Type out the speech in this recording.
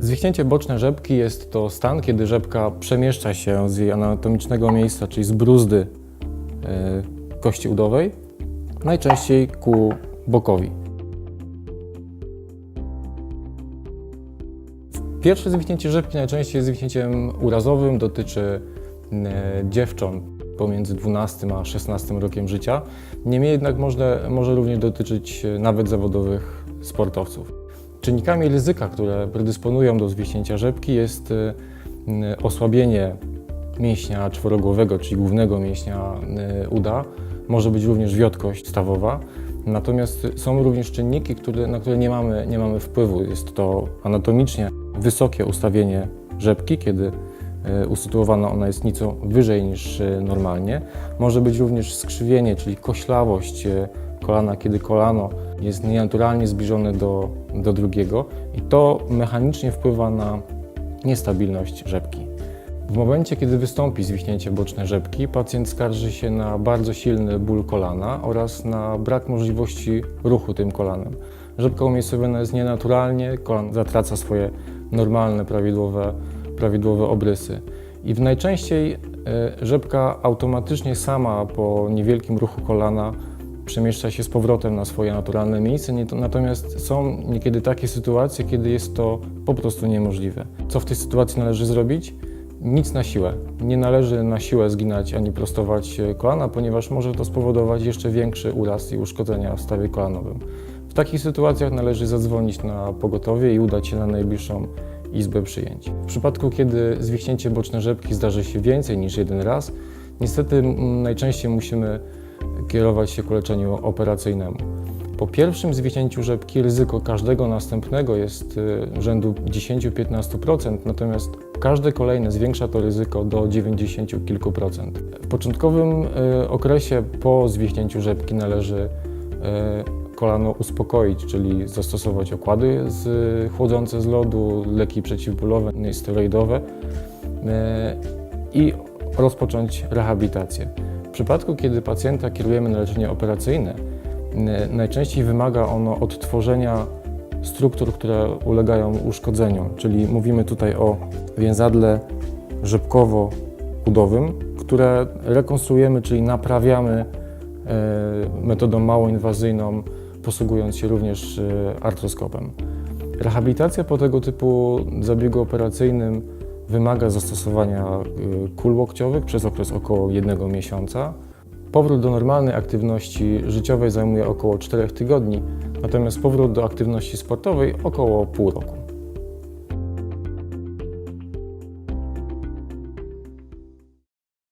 Zwichnięcie boczne rzepki jest to stan, kiedy rzepka przemieszcza się z jej anatomicznego miejsca, czyli z bruzdy e, kości udowej, najczęściej ku bokowi. Pierwsze zwichnięcie rzepki najczęściej jest zwichnięciem urazowym, dotyczy e, dziewcząt pomiędzy 12 a 16 rokiem życia. Niemniej jednak może, może również dotyczyć e, nawet zawodowych sportowców. Czynnikami ryzyka, które predysponują do zwichnięcia rzepki jest e, m, osłabienie mięśnia czworogłowego, czyli głównego mięśnia e, uda. Może być również wiotkość stawowa. Natomiast są również czynniki, które, na które nie mamy, nie mamy wpływu. Jest to anatomicznie wysokie ustawienie rzepki, kiedy usytuowana ona jest nieco wyżej niż normalnie. Może być również skrzywienie, czyli koślawość kolana, kiedy kolano jest nienaturalnie zbliżone do, do drugiego i to mechanicznie wpływa na niestabilność rzepki. W momencie, kiedy wystąpi zwichnięcie boczne rzepki, pacjent skarży się na bardzo silny ból kolana oraz na brak możliwości ruchu tym kolanem. Rzepka umiejscowiona jest nienaturalnie, kolan zatraca swoje normalne, prawidłowe, prawidłowe obrysy. I w najczęściej e, rzepka automatycznie sama po niewielkim ruchu kolana przemieszcza się z powrotem na swoje naturalne miejsce, natomiast są niekiedy takie sytuacje, kiedy jest to po prostu niemożliwe. Co w tej sytuacji należy zrobić? Nic na siłę. Nie należy na siłę zginać ani prostować e, kolana, ponieważ może to spowodować jeszcze większy uraz i uszkodzenia w stawie kolanowym. W takich sytuacjach należy zadzwonić na pogotowie i udać się na najbliższą izbę przyjęć. W przypadku, kiedy zwichnięcie boczne rzepki zdarzy się więcej niż jeden raz, niestety najczęściej musimy kierować się ku leczeniu operacyjnemu. Po pierwszym zwichnięciu rzepki ryzyko każdego następnego jest y, rzędu 10-15%, natomiast każde kolejne zwiększa to ryzyko do 90 kilku procent. W początkowym y, okresie po zwichnięciu rzepki należy y, kolano uspokoić, czyli zastosować okłady z, chłodzące z lodu, leki przeciwbólowe, steroidowe i rozpocząć rehabilitację. Przypadku, kiedy pacjenta kierujemy na leczenie operacyjne, najczęściej wymaga ono odtworzenia struktur, które ulegają uszkodzeniu, czyli mówimy tutaj o więzadle rzepkowo-udowym, które rekonstruujemy, czyli naprawiamy e, metodą małoinwazyjną, posługując się również e, artroskopem. Rehabilitacja po tego typu zabiegu operacyjnym wymaga zastosowania y, kul łokciowych przez okres około jednego miesiąca. Powrót do normalnej aktywności życiowej zajmuje około 4 tygodni, natomiast powrót do aktywności sportowej około pół roku.